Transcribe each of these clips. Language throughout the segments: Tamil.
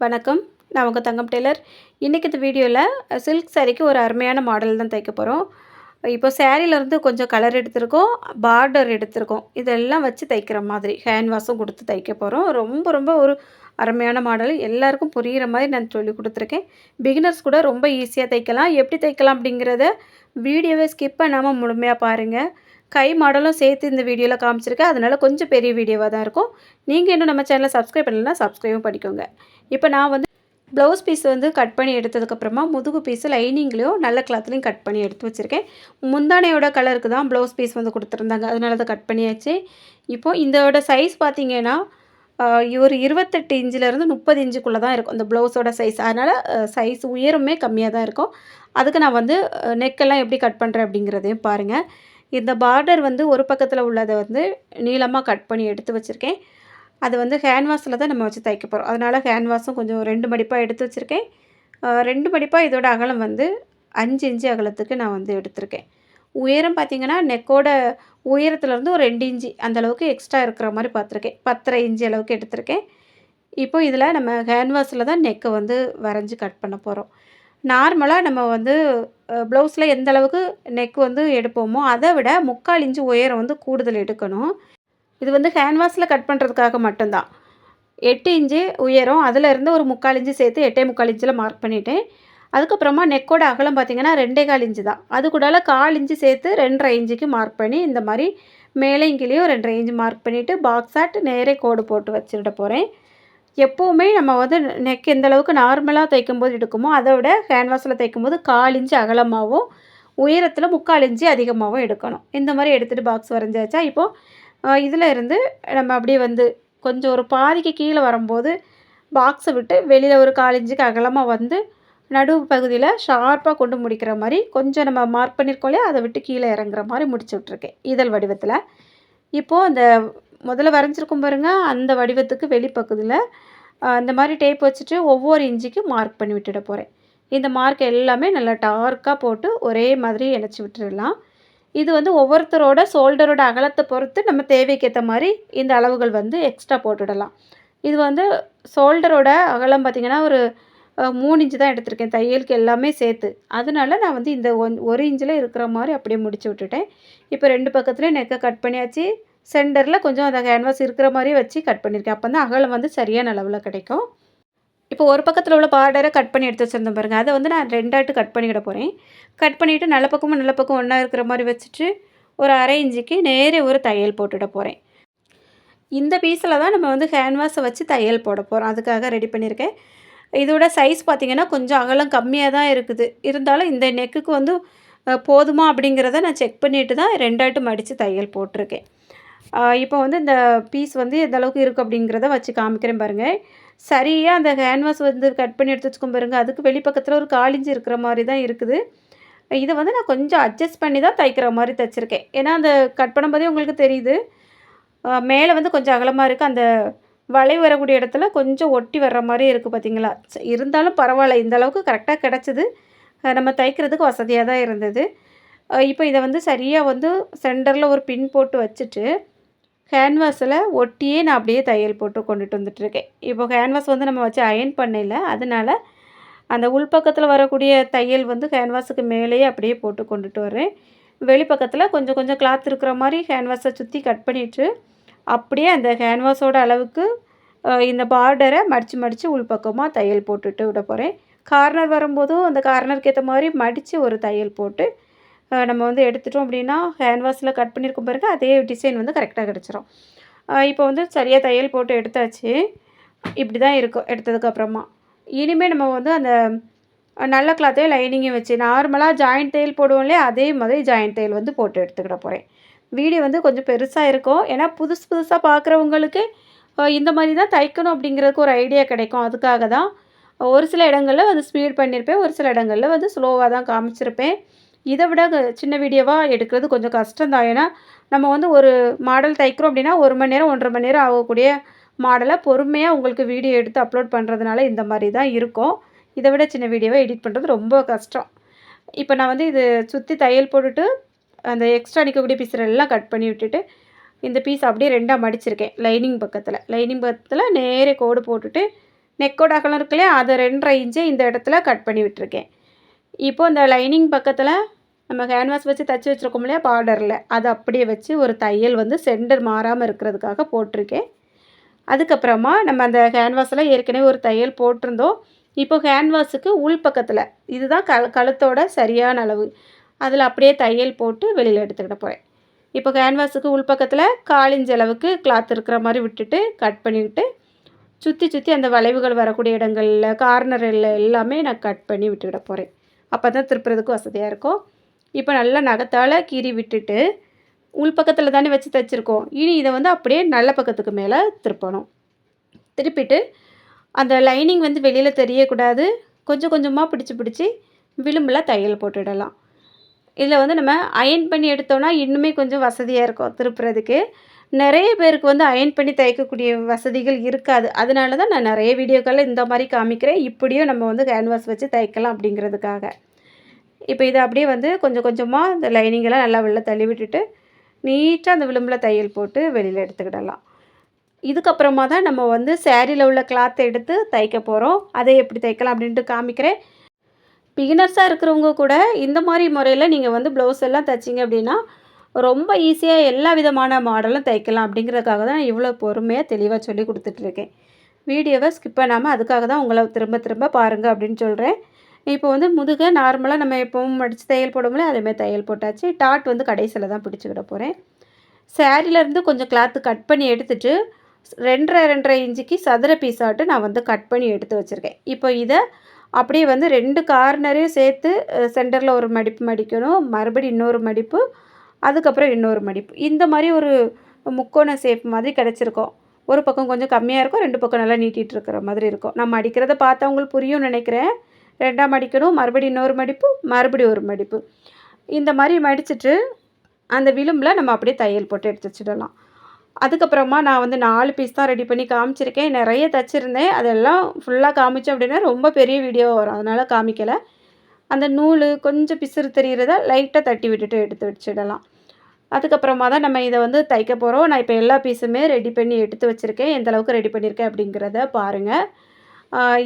வணக்கம். நான் உங்கள் தங்கம் டெய்லர். இன்றைக்கி இந்த வீடியோவில் சில்க் சாரீக்கு ஒரு அருமையான மாடல் தான் தைக்க போகிறோம் இப்போ சேரீலேருந்து கொஞ்சம் கலர் எடுத்திருக்கோம் பார்டர் எடுத்திருக்கோம். இதெல்லாம் வச்சு தைக்கிற மாதிரி ஹேண்ட் வாஷும் கொடுத்து தைக்க போகிறோம் ரொம்ப ரொம்ப ஒரு அருமையான மாடல் எல்லாருக்கும் புரிகிற மாதிரி நான் சொல்லி கொடுத்துருக்கேன். பிகினர்ஸ் கூட ரொம்ப ஈஸியாக தைக்கலாம். எப்படி தைக்கலாம் அப்படிங்கிறத வீடியோவை ஸ்கிப் பண்ணாமல் முழுமையாக பாருங்கள் கை மாடலும் சேர்த்து இந்த வீடியோவில் காமிச்சிருக்கேன். அதனால் கொஞ்சம் பெரிய வீடியோவாக தான் இருக்கும். நீங்கள் இன்னும் நம்ம சேனலை சப்ஸ்கிரைப் பண்ணலைன்னா சப்ஸ்கிரைபும் பண்ணிக்கோங்க. இப்போ நான் வந்து ப்ளவுஸ் பீஸ் வந்து கட் பண்ணி எடுத்ததுக்கப்புறமா முதுகு பீஸு லைனிங்லேயும் நல்ல கிளாத்லேயும் கட் பண்ணி எடுத்து வச்சுருக்கேன். முந்தானையோட கலருக்கு தான் ப்ளவுஸ் பீஸ் வந்து கொடுத்துருந்தாங்க. அதனால தான் கட் பண்ணியாச்சு. இப்போது இதோட சைஸ் பார்த்தீங்கன்னா ஒரு இருபத்தெட்டு இன்ச்சிலேருந்து முப்பது இன்ச்சுக்குள்ளே தான் இருக்கும். இந்த ப்ளவுஸோட சைஸ் அதனால் சைஸ் உயரமே கம்மியாக தான் இருக்கும். அதுக்கு நான் வந்து நெக்கெல்லாம் எப்படி கட் பண்ணுறேன் அப்படிங்கிறதையும் பாருங்கள் இந்த பார்டர் வந்து ஒரு பக்கத்தில் உள்ளதை வந்து நீளமாக கட் பண்ணி எடுத்து வச்சுருக்கேன். அது வந்து ஹேண்ட்வாஷில் தான் நம்ம வச்சு தைக்க போகிறோம் அதனால் ஹேண்ட்வாஷும் கொஞ்சம் ரெண்டு மடிப்பாக எடுத்து வச்சுருக்கேன். ரெண்டு மடிப்பாக இதோட அகலம் வந்து அஞ்சு இன்ச்சு அகலத்துக்கு நான் வந்து எடுத்திருக்கேன். உயரம் பார்த்திங்கன்னா நெக்கோட உயரத்துலேருந்து ஒரு ரெண்டு இன்ச்சு அந்தளவுக்கு எக்ஸ்ட்ரா இருக்கிற மாதிரி பார்த்துருக்கேன் பத்தரை இன்ச்சு அளவுக்கு எடுத்திருக்கேன். இப்போ இதில் நம்ம ஹேண்ட்வாஷில் தான் நெக்கை வந்து வரைஞ்சி கட் பண்ண போகிறோம் நார்மலாக நம்ம வந்து ப்ளவுஸில் எந்த அளவுக்கு நெக் வந்து எடுப்போமோ அதை விட முக்கால் இன்ச்சு உயரம் வந்து கூடுதல் எடுக்கணும். இது வந்து ஹேண்ட்வாஷில் கட் பண்ணுறதுக்காக மட்டும்தான். எட்டு இன்ச்சு உயரம் அதில் இருந்து ஒரு முக்கால் இன்ச்சு சேர்த்து எட்டே முக்கால் இன்ச்சில் மார்க் பண்ணிவிட்டேன் அதுக்கப்புறமா நெக்கோட அகலம் பார்த்திங்கன்னா ரெண்டே கால் இன்ச்சு தான். அது கூடால கால் இன்ச்சு சேர்த்து ரெண்டரை இன்ச்சுக்கு மார்க் பண்ணி இந்த மாதிரி மேலே கீழேயும் ரெண்டரை இன்ச்சு மார்க் பண்ணிவிட்டு பாக்ஸ் ஆட் நேரே கோடு போட்டு வச்சுட்டு போகிறேன் எப்போவுமே நம்ம வந்து நெக் எந்த அளவுக்கு நார்மலாக தைக்கும்போது எடுக்குமோ அதை விட ஹேண்ட்வாஷில் தைக்கும்போது கால் இன்ச்சு அகலமாகவும் உயரத்தில் முக்கால் இன்ச்சு அதிகமாகவும் எடுக்கணும். இந்த மாதிரி எடுத்துகிட்டு பாக்ஸ் வரைஞ்சாச்சா இப்போது இதில் இருந்து நம்ம அப்படியே வந்து கொஞ்சம் ஒரு பாதிக்கு கீழே வரும்போது பாக்ஸை விட்டு வெளியில் ஒரு கால் இன்ச்சுக்கு அகலமாக வந்து நடுவு பகுதியில் ஷார்ப்பாக கொண்டு முடிக்கிற மாதிரி கொஞ்சம் நம்ம மார்க் பண்ணியிருக்கோம் இல்லையா அதை விட்டு கீழே இறங்குற மாதிரி முடிச்சு விட்ருக்கேன் இதழ் வடிவத்தில். இப்போது அந்த முதல்ல வரைஞ்சிருக்கும் பாருங்கள் அந்த வடிவத்துக்கு வெளிப்பக்கத்தில் அந்த மாதிரி டேப் வச்சுட்டு ஒவ்வொரு இன்ச்சுக்கு மார்க் பண்ணி விட்டுட போகிறேன் இந்த மார்க் எல்லாமே நல்லா டார்க்காக போட்டு ஒரே மாதிரி இணைச்சி விட்டுடலாம் இது வந்து ஒவ்வொருத்தரோட ஷோல்டரோட அகலத்தை பொறுத்து நம்ம தேவைக்கேற்ற மாதிரி இந்த அளவுகள் வந்து எக்ஸ்ட்ரா போட்டுடலாம். இது வந்து ஷோல்டரோட அகலம் பார்த்திங்கன்னா ஒரு மூணு இன்ச்சு தான் எடுத்திருக்கேன். தையலுக்கு எல்லாமே சேர்த்து. அதனால நான் வந்து இந்த ஒன் ஒரு இன்ச்சில் இருக்கிற மாதிரி அப்படியே முடிச்சு விட்டுட்டேன். இப்போ ரெண்டு பக்கத்துலேயும் நெக்கை கட் பண்ணியாச்சு. சென்டரில் கொஞ்சம் அந்த கேன்வாஸ் இருக்கிற மாதிரி வச்சு கட் பண்ணியிருக்கேன். அப்போ தான் அகலம் வந்து சரியான அளவில் கிடைக்கும். இப்போ ஒரு பக்கத்தில் உள்ள பார்டரை கட் பண்ணி எடுத்து வச்சுருந்தேன் பாருங்கள் அதை வந்து நான் ரெண்டாட்டு கட் பண்ணிக்கிட போகிறேன் கட் பண்ணிவிட்டு நல்ல பக்கமும் நல்ல பக்கம் ஒன்றா இருக்கிற மாதிரி வச்சுட்டு ஒரு அரை இஞ்சிக்கு நேரே ஒரு தையல் போட்டுவிட போகிறேன் இந்த பீஸில் தான் நம்ம வந்து ஹேண்ட்வாஷை வச்சு தையல் போட போகிறோம் அதுக்காக ரெடி பண்ணியிருக்கேன். இதோட சைஸ் பார்த்திங்கன்னா கொஞ்சம் அகலம் கம்மியாக தான் இருக்குது. இருந்தாலும் இந்த நெக்குக்கு வந்து போதுமா அப்படிங்கிறத நான் செக் பண்ணிவிட்டு தான் ரெண்டாட்டு மடித்து தையல் போட்டிருக்கேன். இப்போ வந்து இந்த பீஸ் வந்து எந்த அளவுக்கு இருக்குது அப்படிங்கிறத வச்சு காமிக்கிறேன் பாருங்கள் சரியாக அந்த ஹேண்ட்வாஷ் வந்து கட் பண்ணி எடுத்து வச்சுக்கோம் பாருங்கள் அதுக்கு வெளிப்பக்கத்தில் ஒரு காலிஞ்சு இருக்கிற மாதிரி தான் இருக்குது. இதை வந்து நான் கொஞ்சம் அட்ஜஸ்ட் பண்ணி தான் தைக்கிற மாதிரி தைச்சிருக்கேன். ஏன்னா அந்த கட் பண்ணும்போதே உங்களுக்கு தெரியுது. மேலே வந்து கொஞ்சம் அகலமாக இருக்குது அந்த வளைவு வரக்கூடிய இடத்துல கொஞ்சம் ஒட்டி வர்ற மாதிரி இருக்குது பார்த்தீங்களா இருந்தாலும் பரவாயில்ல. இந்த அளவுக்கு கரெக்டாக கிடச்சிது. நம்ம தைக்கிறதுக்கு வசதியாக தான் இருந்தது. இப்போ இதை வந்து சரியாக வந்து சென்டரில் ஒரு பின் போட்டு வச்சுட்டு கேன்வாஸில் ஒட்டியே நான் அப்படியே தையல் போட்டு கொண்டுட்டு வந்துட்டுருக்கேன். இப்போ கேன்வாஸ் வந்து நம்ம வச்சு அயன் பண்ணல அதனால் அந்த உள்பக்கத்தில் வரக்கூடிய தையல் வந்து கேன்வாஸுக்கு மேலேயே அப்படியே போட்டு கொண்டுட்டு வரேன் வெளிப்பக்கத்தில் கொஞ்சம் கொஞ்சம் கிளாத் இருக்கிற மாதிரி கேன்வாஸை சுற்றி கட் பண்ணிவிட்டு அப்படியே அந்த கேன்வாஸோட அளவுக்கு இந்த பார்டரை மடித்து மடித்து உள்பக்கமாக தையல் போட்டுட்டு விட போகிறேன் கார்னர் வரும்போதும் அந்த கார்னருக்கு ஏற்ற மாதிரி மடித்து ஒரு தையல் போட்டு நம்ம வந்து எடுத்துட்டோம் அப்படின்னா ஹேண்ட்வாஷில் கட் பண்ணியிருக்கோம் பிறகு அதே டிசைன் வந்து கரெக்டாக கிடச்சிரும். இப்போ வந்து சரியாக தையல் போட்டு எடுத்தாச்சு. இப்படி தான் இருக்கும் எடுத்ததுக்கப்புறமா இனிமேல் நம்ம வந்து அந்த நல்ல கிளாத்தையும் லைனிங்கையும் வச்சு நார்மலாக ஜாயிண்ட் தையல் போடுவோம் இல்லையா அதே மாதிரி ஜாயிண்ட் தையல் வந்து போட்டு எடுத்துக்கிட போகிறேன் வீடியோ வந்து கொஞ்சம் பெருசாக இருக்கும். ஏன்னா புதுசு புதுசாக பார்க்குறவங்களுக்கு இந்த மாதிரி தான் தைக்கணும் அப்படிங்கிறதுக்கு ஒரு ஐடியா கிடைக்கும். அதுக்காக தான் ஒரு சில இடங்களில் வந்து ஸ்பீட் பண்ணியிருப்பேன் ஒரு சில இடங்களில் வந்து ஸ்லோவாக தான் காமிச்சிருப்பேன். இதை விட சின்ன வீடியோவாக எடுக்கிறது கொஞ்சம் கஷ்டம் தான் ஏன்னா நம்ம வந்து ஒரு மாடல் தைக்கிறோம் அப்படின்னா ஒரு மணி நேரம் ஒன்றரை மணி நேரம் ஆகக்கூடிய மாடலை பொறுமையாக உங்களுக்கு வீடியோ எடுத்து அப்லோட் பண்ணுறதுனால இந்த மாதிரி தான் இருக்கும். இதை விட சின்ன வீடியோவை எடிட் பண்ணுறது ரொம்ப கஷ்டம். இப்போ நான் வந்து இது சுற்றி தையல் போட்டுட்டு அந்த எக்ஸ்ட்ரா நிற்கக்கூடிய பீஸரெல்லாம் கட் பண்ணி விட்டுட்டு இந்த பீஸ் அப்படியே ரெண்டாக மடிச்சிருக்கேன். லைனிங் பக்கத்தில். லைனிங் பக்கத்தில் நேரே கோடு போட்டுட்டு நெக்கோட அகலம் இருக்குல்லையா அதை ரெண்டரை இன்ச்சு இந்த இடத்துல கட் பண்ணி விட்டுருக்கேன். இப்போது இந்த லைனிங் பக்கத்தில் நம்ம கேன்வாஸ் வச்சு தைச்சி வச்சுருக்கோம் இல்லையா பார்டரில் அதை அப்படியே வச்சு ஒரு தையல் வந்து சென்டர் மாறாமல் இருக்கிறதுக்காக போட்டிருக்கேன். அதுக்கப்புறமா நம்ம அந்த கேன்வாஸில் ஏற்கனவே ஒரு தையல் போட்டிருந்தோம். இப்போ கேன்வாஸுக்கு உள் பக்கத்தில் இதுதான் க கழுத்தோட சரியான அளவு. அதில் அப்படியே தையல் போட்டு வெளியில் எடுத்துக்கிட போகிறேன் இப்போ கேன்வாஸுக்கு உள்பக்கத்தில் காலிஞ்ச அளவுக்கு கிளாத் இருக்கிற மாதிரி விட்டுட்டு கட் பண்ணிவிட்டு சுற்றி சுற்றி அந்த வளைவுகள் வரக்கூடிய இடங்களில் கார்னரில் எல்லாமே நான் கட் பண்ணி விட்டுக்கிட போகிறேன் அப்போ தான் திருப்புறதுக்கு வசதியாக இருக்கும். இப்போ நல்லா நகத்தால் கீறி விட்டுட்டு உள்பக்கத்தில் தானே வச்சு தைச்சிருக்கோம். இனி இதை வந்து அப்படியே நல்ல பக்கத்துக்கு மேலே திருப்பணும். திருப்பிட்டு அந்த லைனிங் வந்து வெளியில் தெரியக்கூடாது. கொஞ்சம் கொஞ்சமாக பிடிச்சி பிடிச்சி விளிம்பில் தையல் போட்டுடலாம் இதில் வந்து நம்ம அயன் பண்ணி எடுத்தோன்னா இன்னுமே கொஞ்சம் வசதியாக இருக்கும் திருப்புறதுக்கு. நிறைய பேருக்கு வந்து அயன் பண்ணி தைக்கக்கூடிய வசதிகள் இருக்காது. அதனால தான் நான் நிறைய வீடியோக்களில் இந்த மாதிரி காமிக்கிறேன். இப்படியும் நம்ம வந்து கேன்வாஸ் வச்சு தைக்கலாம் அப்படிங்கிறதுக்காக. இப்போ இதை அப்படியே வந்து கொஞ்சம் கொஞ்சமாக இந்த லைனிங்கெல்லாம் நல்லா வெளில தள்ளி விட்டுட்டு நீட்டாக அந்த விளிம்பில் தையல் போட்டு வெளியில் எடுத்துக்கிடலாம். இதுக்கப்புறமா தான் நம்ம வந்து சேரீயில் உள்ள கிளாத்தை எடுத்து தைக்க போகிறோம் அதை எப்படி தைக்கலாம் அப்படின்ட்டு காமிக்கிறேன். பிகினர்ஸாக இருக்கிறவங்க கூட இந்த மாதிரி முறையில் நீங்கள் வந்து ப்ளவுஸ் எல்லாம் தைச்சிங்க அப்படின்னா ரொம்ப ஈஸியாக எல்லா விதமான மாடலும் தைக்கலாம் அப்படிங்கிறதுக்காக தான் இவ்வளோ பொறுமையாக தெளிவாக சொல்லி கொடுத்துட்ருக்கேன் வீடியோவை ஸ்கிப் பண்ணாமல் அதுக்காக தான் உங்களை திரும்ப திரும்ப பாருங்கள் அப்படின்னு சொல்கிறேன் இப்போ வந்து முதுகை நார்மலாக நம்ம எப்பவும் மடித்து தையல் போடும்போது அதேமாதிரி தையல் போட்டாச்சு. டாட் வந்து கடைசியில் தான் பிடிச்சிக்கிட போகிறேன் சேரீலேருந்து கொஞ்சம் கிளாத்து கட் பண்ணி எடுத்துட்டு ரெண்டரை ரெண்டரை இன்ச்சுக்கு சதுர பீஸாட்டு நான் வந்து கட் பண்ணி எடுத்து வச்சுருக்கேன். இப்போ இதை அப்படியே வந்து ரெண்டு கார்னரையும் சேர்த்து சென்டரில் ஒரு மடிப்பு மடிக்கணும் மறுபடி இன்னொரு மடிப்பு அதுக்கப்புறம் இன்னொரு மடிப்பு. இந்த மாதிரி ஒரு முக்கோண சேப் மாதிரி கிடச்சிருக்கோம். ஒரு பக்கம் கொஞ்சம் கம்மியாக இருக்கும் ரெண்டு பக்கம் நல்லா நீட்டிகிட்டு இருக்கிற மாதிரி இருக்கும். நம்ம அடிக்கிறத பார்த்தவங்களுக்கு புரியும்னு நினைக்கிறேன். ரெண்டாம் மடிக்கணும் மறுபடியும் இன்னொரு மடிப்பு மறுபடி ஒரு மடிப்பு. இந்த மாதிரி மடிச்சுட்டு அந்த விளிம்பில் நம்ம அப்படியே தையல் போட்டு எடுத்து வச்சிடலாம். அதுக்கப்புறமா நான் வந்து நாலு பீஸ் தான் ரெடி பண்ணி காமிச்சிருக்கேன். நிறைய தைச்சிருந்தேன். அதெல்லாம் ஃபுல்லாக காமிச்சோம் அப்படின்னா ரொம்ப பெரிய வீடியோ வரும். அதனால் காமிக்கலை. அந்த நூல் கொஞ்சம் பிசுறு தெரிகிறத லைட்டாக தட்டி விட்டுட்டு எடுத்து வச்சிடலாம். அதுக்கப்புறமா தான் நம்ம இதை வந்து தைக்க போகிறோம் நான் இப்போ எல்லா பீஸுமே ரெடி பண்ணி எடுத்து வச்சுருக்கேன். எந்த அளவுக்கு ரெடி பண்ணியிருக்கேன் அப்படிங்கிறத பாருங்கள்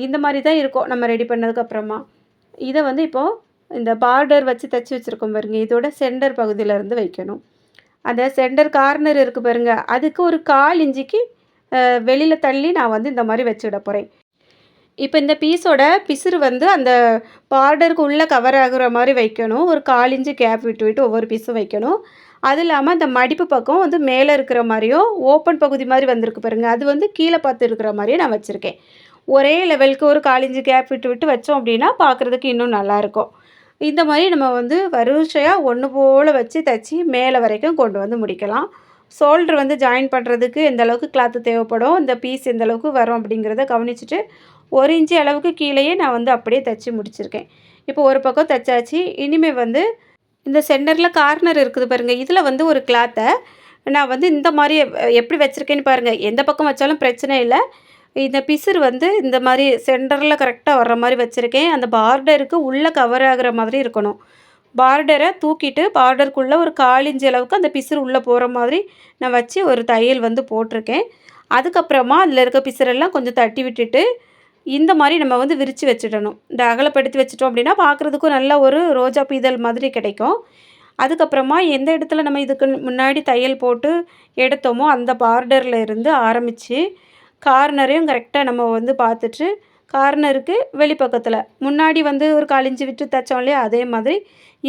இந்த மாதிரி தான் இருக்கும் நம்ம ரெடி பண்ணதுக்கப்புறமா இதை வந்து இப்போது இந்த பார்டர் வச்சு தைச்சி வச்சுருக்கோம் பாருங்க. இதோட சென்டர் பகுதியிலேருந்து வைக்கணும். அந்த சென்டர் கார்னர் இருக்குது பாருங்க. அதுக்கு ஒரு கால் இஞ்சிக்கு வெளியில் தள்ளி நான் வந்து இந்த மாதிரி வச்சுட போகிறேன் இப்போ இந்த பீஸோட பிசுறு வந்து அந்த பார்டருக்கு உள்ளே கவர் ஆகுற மாதிரி வைக்கணும். ஒரு கால் இன்ச்சு கேப் விட்டு விட்டு ஒவ்வொரு பீஸும் வைக்கணும். அது இல்லாமல் அந்த மடிப்பு பக்கம் வந்து மேலே இருக்கிற மாதிரியும் ஓப்பன் பகுதி மாதிரி வந்திருக்கு பாருங்கள் அது வந்து கீழே பார்த்து இருக்கிற மாதிரியும் நான் வச்சுருக்கேன். ஒரே லெவலுக்கு ஒரு காலிஞ்சு கேப் விட்டு விட்டு வச்சோம் அப்படின்னா பார்க்குறதுக்கு இன்னும் நல்லாயிருக்கும் இந்த மாதிரி நம்ம வந்து வரிசையாக ஒன்று போல் வச்சு தைச்சி மேலே வரைக்கும் கொண்டு வந்து முடிக்கலாம். ஷோல்டர் வந்து ஜாயின் பண்ணுறதுக்கு எந்த அளவுக்கு கிளாத்து தேவைப்படும் இந்த பீஸ் எந்த அளவுக்கு வரும் அப்படிங்கிறத கவனிச்சுட்டு ஒரு இன்ச்சு அளவுக்கு கீழேயே நான் வந்து அப்படியே தைச்சி முடிச்சிருக்கேன். இப்போ ஒரு பக்கம் தைச்சாச்சு இனிமேல் வந்து இந்த சென்டரில் கார்னர் இருக்குது பாருங்கள் இதில் வந்து ஒரு கிளாத்தை நான் வந்து இந்த மாதிரி எப்படி வச்சுருக்கேன்னு பாருங்கள் எந்த பக்கம் வச்சாலும் பிரச்சனை இல்லை. இந்த பிசுறு வந்து இந்த மாதிரி சென்டரில் கரெக்டாக வர்ற மாதிரி வச்சுருக்கேன். அந்த பார்டருக்கு உள்ளே கவர் ஆகிற மாதிரி இருக்கணும். பார்டரை தூக்கிட்டு பார்டருக்குள்ளே ஒரு காலிஞ்சி அளவுக்கு அந்த பிசுறு உள்ளே போகிற மாதிரி நான் வச்சு ஒரு தையல் வந்து போட்டிருக்கேன். அதுக்கப்புறமா அதில் இருக்க பிசுறெல்லாம் கொஞ்சம் தட்டி விட்டுட்டு இந்த மாதிரி நம்ம வந்து விரித்து வச்சிடணும். இந்த அகலப்படுத்தி வச்சிட்டோம் அப்படின்னா பார்க்குறதுக்கும் நல்ல ஒரு ரோஜா பீதல் மாதிரி கிடைக்கும். அதுக்கப்புறமா எந்த இடத்துல நம்ம இதுக்கு முன்னாடி தையல் போட்டு எடுத்தோமோ அந்த பார்டரில் இருந்து ஆரம்பித்து கார்னரையும் கரெக்டாக நம்ம வந்து பார்த்துட்டு கார்னருக்கு வெளிப்பக்கத்தில். முன்னாடி வந்து ஒரு காலிஞ்சி விட்டு தைச்சோம் இல்லையா? அதே மாதிரி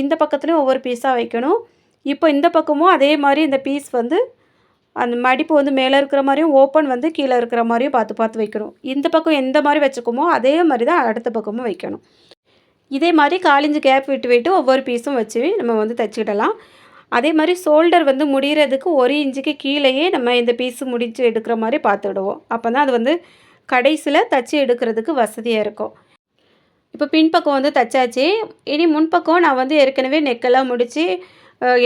இந்த பக்கத்துலேயும் ஒவ்வொரு பீஸாக வைக்கணும். இப்போ இந்த பக்கமும் அதே மாதிரி இந்த பீஸ் வந்து அந்த மடிப்பு வந்து மேலே இருக்கிற மாதிரியும் ஓப்பன் வந்து கீழே இருக்கிற மாதிரியும் பார்த்து பார்த்து வைக்கணும். இந்த பக்கம் எந்த மாதிரி வச்சுக்கோமோ அதே மாதிரி தான் அடுத்த பக்கமும் வைக்கணும். இதே மாதிரி காலிஞ்சு கேப் விட்டு விட்டு ஒவ்வொரு பீஸும் வச்சு நம்ம வந்து தைச்சிக்கிடலாம். அதே மாதிரி ஷோல்டர் வந்து முடிகிறதுக்கு ஒரு இன்ச்சுக்கு கீழேயே நம்ம இந்த பீஸு முடித்து எடுக்கிற மாதிரி பார்த்துடுவோம். அப்போ தான் அது வந்து கடைசியில் தச்சு எடுக்கிறதுக்கு வசதியாக இருக்கும். இப்போ பின்பக்கம் வந்து தைச்சாச்சு. இனி முன்பக்கம் நான் வந்து ஏற்கனவே நெக்கெல்லாம் முடித்து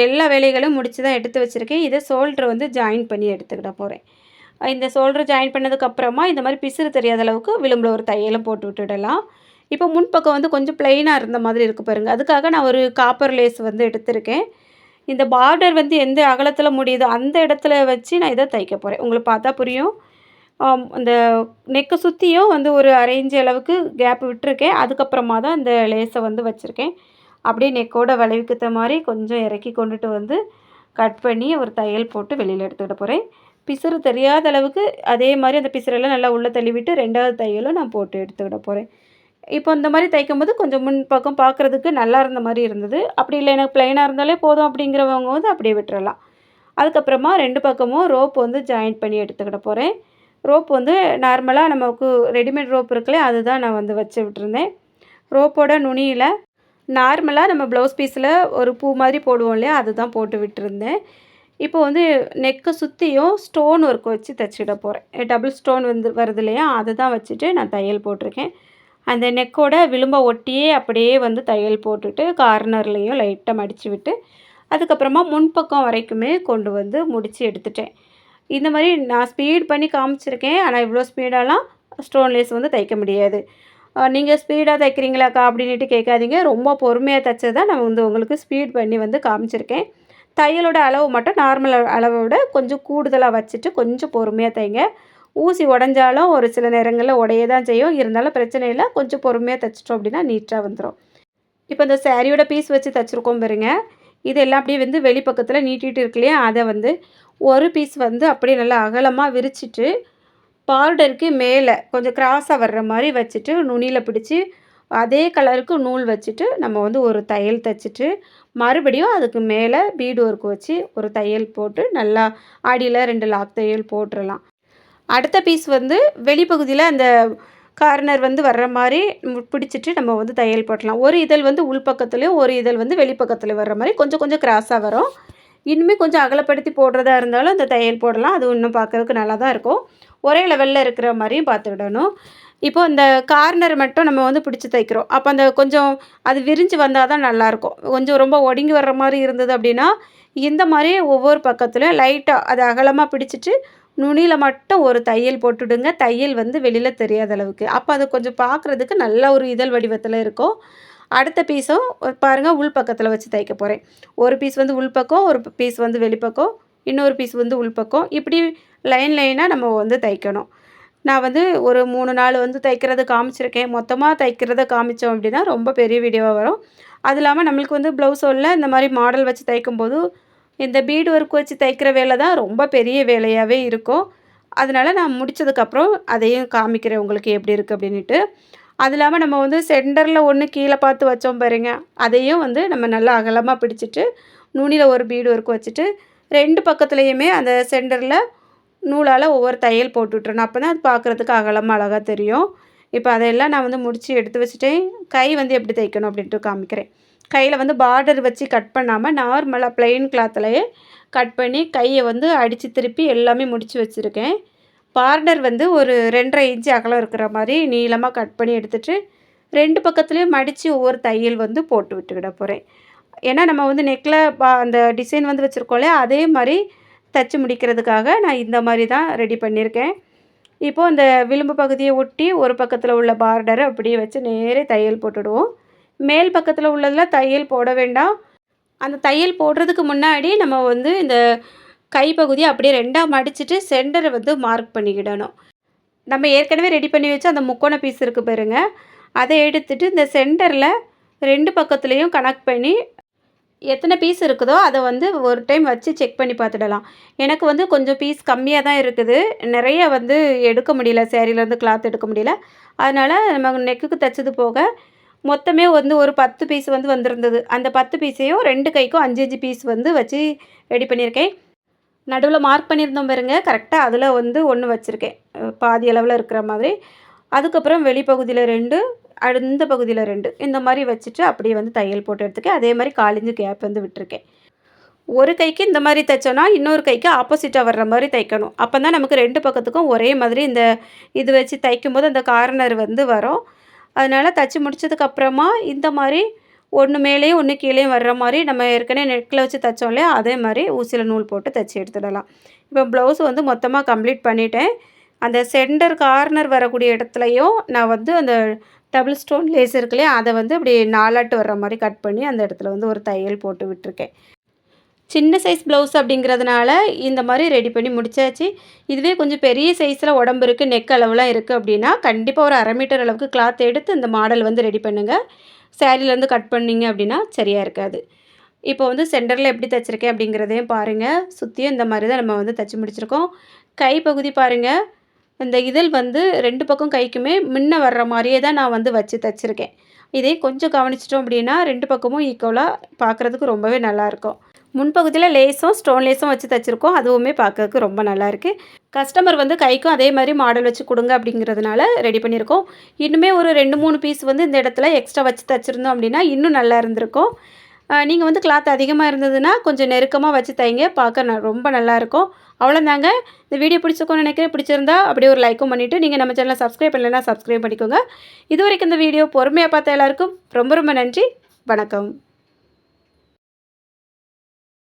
எல்லா வேலைகளும் முடித்து தான் எடுத்து வச்சுருக்கேன். இதை ஷோல்டர் வந்து ஜாயின் பண்ணி எடுத்துக்கிட போகிறேன் இந்த ஷோல்டர் ஜாயின் பண்ணதுக்கப்புறமா இந்த மாதிரி பிசுறு தெரியாத அளவுக்கு விளிம்பில் ஒரு தையலும் போட்டு விட்டுடலாம். இப்போ முன்பக்கம் வந்து கொஞ்சம் ப்ளைனாக இருந்த மாதிரி இருக்குது பாருங்கள் அதுக்காக நான் ஒரு காப்பர் லேஸ் வந்து எடுத்திருக்கேன். இந்த பார்டர் வந்து எந்த அகலத்தில் முடியுதோ அந்த இடத்துல வச்சு நான் இதை தைக்க போகிறேன் உங்களுக்கு பார்த்தா புரியும். அந்த நெக்கை சுற்றியும் வந்து ஒரு அரை அளவுக்கு கேப் விட்டுருக்கேன். அதுக்கப்புறமா தான் இந்த லேஸை வந்து வச்சுருக்கேன். அப்படியே நெக்கோட வளைவுக்கு மாதிரி கொஞ்சம் இறக்கி கொண்டுட்டு வந்து கட் பண்ணி ஒரு தையல் போட்டு வெளியில் எடுத்துக்கிட்டு போகிறேன் பிசுறு தெரியாத அளவுக்கு அதே மாதிரி அந்த பிசுறெல்லாம் நல்லா உள்ளே தள்ளிவிட்டு ரெண்டாவது தையலும் நான் போட்டு எடுத்துக்கிட போகிறேன் இப்போ இந்த மாதிரி தைக்கும் போது கொஞ்சம் முன் பக்கம் பார்க்குறதுக்கு நல்லா இருந்த மாதிரி இருந்தது. அப்படி இல்லை எனக்கு ப்ளைனாக இருந்தாலே போதும் அப்படிங்கிறவங்க வந்து அப்படியே விட்டுறலாம். அதுக்கப்புறமா ரெண்டு பக்கமும் ரோப் வந்து ஜாயின் பண்ணி எடுத்துக்கிட போகிறேன் ரோப் வந்து நார்மலாக நமக்கு ரெடிமேட் ரோப் இருக்குல்ல அதுதான் நான் வந்து வச்சு விட்டுருந்தேன். ரோப்போட நுனியில் நார்மலாக நம்ம ப்ளவுஸ் பீஸில் ஒரு பூ மாதிரி போடுவோம் இல்லையா அதுதான் போட்டு விட்டுருந்தேன். இப்போ வந்து நெக்கை சுற்றியும் ஸ்டோன் ஒர்க் வச்சு தைச்சிட போகிறேன் டபுள் ஸ்டோன் வந்து வருது இல்லையா அதை தான் வச்சுட்டு நான் தையல் போட்டிருக்கேன். அந்த நெக்கோட விளிம்பை ஒட்டியே அப்படியே வந்து தையல் போட்டுட்டு கார்னர்லேயும் லைட்டாக மடித்து விட்டு அதுக்கப்புறமா முன்பக்கம் வரைக்குமே கொண்டு வந்து முடித்து எடுத்துட்டேன். இந்த மாதிரி நான் ஸ்பீட் பண்ணி காமிச்சிருக்கேன். ஆனால் இவ்வளோ ஸ்பீடாலாம் ஸ்டோன்லேஸ் வந்து தைக்க முடியாது. நீங்கள் ஸ்பீடாக தைக்கிறீங்களாக்கா அப்படின்ட்டு கேட்காதீங்க. ரொம்ப பொறுமையாக தைச்சது தான் நான் வந்து உங்களுக்கு ஸ்பீட் பண்ணி வந்து காமிச்சிருக்கேன். தையலோட அளவு மட்டும் நார்மல் அளவை விட கொஞ்சம் கூடுதலாக வச்சுட்டு கொஞ்சம் பொறுமையாக தைங்க. ஊசி உடஞ்சாலும் ஒரு சில நேரங்களில் உடைய தான் செய்யும். இருந்தாலும் பிரச்சனை இல்லை. கொஞ்சம் பொறுமையாக தைச்சிட்டோம் அப்படின்னா நீட்டாக வந்துடும் இப்போ இந்த சாரியோட பீஸ் வச்சு தைச்சிருக்கோம் பாருங்க. இது எல்லாம் அப்படியே வந்து வெளிப்பக்கத்தில் நீட்டிகிட்டு இருக்கு இல்லையா? அதை வந்து ஒரு பீஸ் வந்து அப்படியே நல்லா அகலமாக விரிச்சிட்டு பார்டருக்கு மேலே கொஞ்சம் கிராஸாக வர்ற மாதிரி வச்சுட்டு நுனியில் பிடிச்சி அதே கலருக்கு நூல் வச்சுட்டு நம்ம வந்து ஒரு தையல் தைச்சிட்டு மறுபடியும் அதுக்கு மேலே பீடு ஒர்க் வச்சு ஒரு தையல் போட்டு நல்லா அடியில் ரெண்டு லாக் தையல் போட்டுடலாம் அடுத்த பீஸ் வந்து வெளிப்பகுதியில் அந்த கார்னர் வந்து வர்ற மாதிரி பிடிச்சிட்டு நம்ம வந்து தையல் போட்டலாம். ஒரு இதழ் வந்து உள்பக்கத்துலேயும் ஒரு இதழ் வந்து வெளிப்பக்கத்தில் வர்ற மாதிரி கொஞ்சம் கொஞ்சம் கிராஸாக வரும். இன்னுமே கொஞ்சம் அகலப்படுத்தி போடுறதா இருந்தாலும் அந்த தையல் போடலாம். அது இன்னும் பார்க்குறதுக்கு நல்லா தான் இருக்கும். ஒரே லெவலில் இருக்கிற மாதிரியும் பார்த்துக்கிடணும் இப்போது இந்த கார்னர் மட்டும் நம்ம வந்து பிடிச்சி தைக்கிறோம். அப்போ அந்த கொஞ்சம் அது விரிஞ்சு வந்தால் தான் நல்லாயிருக்கும். கொஞ்சம் ரொம்ப ஒடுங்கி வர்ற மாதிரி இருந்தது அப்படின்னா இந்த மாதிரி ஒவ்வொரு பக்கத்துலையும் லைட்டாக அதை அகலமாக பிடிச்சிட்டு நுனியில் மட்டும் ஒரு தையல் போட்டுடுங்க. தையல் வந்து வெளியில் தெரியாத அளவுக்கு. அப்போ அது கொஞ்சம் பார்க்குறதுக்கு நல்ல ஒரு இதழ் வடிவத்தில் இருக்கும். அடுத்த பீஸும் பாருங்கள் உள் பக்கத்தில் வச்சு தைக்க போகிறேன் ஒரு பீஸ் வந்து உள்பக்கம் ஒரு பீஸ் வந்து வெளிப்பக்கம் இன்னொரு பீஸ் வந்து உள்பக்கம் இப்படி லைன் லைனாக நம்ம வந்து தைக்கணும். நான் வந்து ஒரு மூணு நாள் வந்து தைக்கிறத காமிச்சிருக்கேன். மொத்தமாக தைக்கிறத காமித்தோம் அப்படின்னா ரொம்ப பெரிய வீடியோவாக வரும். அது இல்லாமல் நம்மளுக்கு வந்து ப்ளவுஸோவில் இந்த மாதிரி மாடல் வச்சு தைக்கும்போது இந்த பீடு ஒர்க் வச்சு தைக்கிற வேலை தான் ரொம்ப பெரிய வேலையாகவே இருக்கும். அதனால் நான் முடித்ததுக்கப்புறம் அதையும் காமிக்கிறேன் உங்களுக்கு எப்படி இருக்குது அப்படின்ட்டு அது இல்லாமல் நம்ம வந்து சென்டரில் ஒன்று கீழே பார்த்து வச்சோம் பாருங்க. அதையும் வந்து நம்ம நல்லா அகலமாக பிடிச்சிட்டு நுனியில் ஒரு பீடு ஒர்க் வச்சுட்டு ரெண்டு பக்கத்துலேயுமே அந்த சென்டரில் நூலால் ஒவ்வொரு தையல் போட்டுவிட்றணும் அப்போ தான் அது பார்க்குறதுக்கு அகலமாக அழகாக தெரியும். இப்போ அதையெல்லாம் நான் வந்து முடித்து எடுத்து வச்சுட்டேன். கை வந்து எப்படி தைக்கணும் அப்படின்ட்டு காமிக்கிறேன். கையில் வந்து பார்டர் வச்சு கட் பண்ணாமல் நார்மலாக ப்ளெயின் கிளாத்துலேயே கட் பண்ணி கையை வந்து அடித்து திருப்பி எல்லாமே முடித்து வச்சுருக்கேன். பார்டர் வந்து ஒரு ரெண்டரை இன்ச்சு அகலம் இருக்கிற மாதிரி நீளமாக கட் பண்ணி எடுத்துகிட்டு ரெண்டு பக்கத்துலேயும் மடித்து ஒவ்வொரு தையல் வந்து போட்டு விட்டுக்கிட போகிறேன் ஏன்னா நம்ம வந்து நெக்கில் பா அந்த டிசைன் வந்து வச்சுருக்கோம்ல அதே மாதிரி தைச்சி முடிக்கிறதுக்காக நான் இந்த மாதிரி தான் ரெடி பண்ணியிருக்கேன். இப்போது அந்த விளிம்பு பகுதியை ஒட்டி ஒரு பக்கத்தில் உள்ள பார்டரை அப்படியே வச்சு நேரே தையல் போட்டுடுவோம். மேல் பக்கத்தில் உள்ளதில் தையல் போட வேண்டாம். அந்த தையல் போடுறதுக்கு முன்னாடி நம்ம வந்து இந்த கைப்பகுதியை அப்படியே ரெண்டாக மடிச்சுட்டு சென்டரை வந்து மார்க் பண்ணிக்கிடணும். நம்ம ஏற்கனவே ரெடி பண்ணி வச்சு அந்த முக்கோண பீஸ் இருக்குது பாருங்க. அதை எடுத்துட்டு இந்த சென்டரில் ரெண்டு பக்கத்துலேயும் கனெக்ட் பண்ணி எத்தனை பீஸ் இருக்குதோ அதை வந்து ஒரு டைம் வச்சு செக் பண்ணி பார்த்துடலாம். எனக்கு வந்து கொஞ்சம் பீஸ் கம்மியாக தான் இருக்குது. நிறைய வந்து எடுக்க முடியல சேரீலேருந்து கிளாத் எடுக்க முடியல. அதனால் நம்ம நெக்குக்கு தைச்சது போக மொத்தமே வந்து ஒரு பத்து பீஸ் வந்து வந்திருந்தது. அந்த பத்து பீஸையும் ரெண்டு கைக்கும் அஞ்சு அஞ்சு பீஸ் வந்து வச்சு ரெடி பண்ணியிருக்கேன். நடுவில் மார்க் பண்ணியிருந்தோம் பாருங்க. கரெக்டாக அதில் வந்து ஒன்று வச்சுருக்கேன். பாதி அளவில் இருக்கிற மாதிரி. அதுக்கப்புறம் வெளிப்பகுதியில் ரெண்டு அடுத்த பகுதியில் ரெண்டு. இந்த மாதிரி வச்சுட்டு அப்படியே வந்து தையல் போட்டு எடுத்துக்கேன். அதே மாதிரி காலிஞ்சு கேப் வந்து விட்டுருக்கேன். ஒரு கைக்கு இந்த மாதிரி தைச்சோன்னா இன்னொரு கைக்கு ஆப்போசிட்டாக வர்ற மாதிரி தைக்கணும். அப்போ தான் நமக்கு ரெண்டு பக்கத்துக்கும் ஒரே மாதிரி இந்த இது வச்சு தைக்கும்போது அந்த கார்னர் வந்து வரும். அதனால் தைச்சி முடிச்சதுக்கப்புறமா இந்த மாதிரி ஒன்று மேலேயும் ஒன்று கீழேயும் வர்ற மாதிரி நம்ம ஏற்கனவே நெட்டில் வச்சு தைச்சோம் இல்லையா? அதே மாதிரி ஊசியில் நூல் போட்டு தைச்சி எடுத்துடலாம். இப்போ ப்ளவுஸ் வந்து மொத்தமாக கம்ப்ளீட் பண்ணிவிட்டேன் அந்த சென்டர் கார்னர் வரக்கூடிய இடத்துலையும் நான் வந்து அந்த டபுள் ஸ்டோன் லேஸ் இருக்குல்லையே அதை வந்து இப்படி நாலாட்டு வர்ற மாதிரி கட் பண்ணி அந்த இடத்துல வந்து ஒரு தையல் போட்டு விட்டுருக்கேன். சின்ன சைஸ் ப்ளவுஸ் அப்படிங்கிறதுனால இந்த மாதிரி ரெடி பண்ணி முடிச்சாச்சு. இதுவே கொஞ்சம் பெரிய சைஸில் உடம்பு இருக்குது நெக் அளவுலாம் இருக்குது அப்படின்னா கண்டிப்பாக ஒரு அரை மீட்டர் அளவுக்கு கிளாத் எடுத்து இந்த மாடல் வந்து ரெடி பண்ணுங்கள் சேரீலேருந்து கட் பண்ணிங்க அப்படின்னா சரியாக இருக்காது. இப்போ வந்து சென்டரில் எப்படி தைச்சிருக்கேன் அப்படிங்கிறதையும் பாருங்கள் சுற்றியும் இந்த மாதிரி தான் நம்ம வந்து தைச்சி முடிச்சிருக்கோம். கைப்பகுதி பாருங்கள் இந்த இதழ் வந்து ரெண்டு பக்கம் கைக்குமே முன்ன வர்ற மாதிரியே தான் நான் வந்து வச்சு தைச்சிருக்கேன். இதே கொஞ்சம் கவனிச்சிட்டோம் அப்படின்னா ரெண்டு பக்கமும் ஈக்குவலாக பார்க்குறதுக்கு ரொம்பவே நல்லாயிருக்கும் முன்பகுதியில் லேஸும் ஸ்டோன் லேஸும் வச்சு தைச்சிருக்கோம். அதுவுமே பார்க்கறதுக்கு ரொம்ப நல்லாயிருக்கு கஸ்டமர் வந்து கைக்கும் அதே மாதிரி மாடல் வச்சு கொடுங்க அப்படிங்கிறதுனால ரெடி பண்ணியிருக்கோம். இன்னுமே ஒரு ரெண்டு மூணு பீஸ் வந்து இந்த இடத்துல எக்ஸ்ட்ரா வச்சு தைச்சிருந்தோம் அப்படின்னா இன்னும் நல்லா இருந்திருக்கும். நீங்கள் வந்து கிளாத் அதிகமாக இருந்ததுன்னா கொஞ்சம் நெருக்கமாக வச்சு தைங்க பார்க்க ந ரொம்ப நல்லாயிருக்கும் அவ்வளோதாங்க இந்த வீடியோ பிடிச்சிக்கோன்னு நினைக்கிறேன். பிடிச்சிருந்தா அப்படியே ஒரு லைக்கும் பண்ணிவிட்டு நீங்கள் நம்ம சேனலை சப்ஸ்கிரைப் பண்ணலைன்னா சப்ஸ்கிரைப் பண்ணிக்கோங்க. இது வரைக்கும் இந்த வீடியோ பொறுமையாக பார்த்த எல்லாருக்கும் ரொம்ப ரொம்ப நன்றி. வணக்கம்.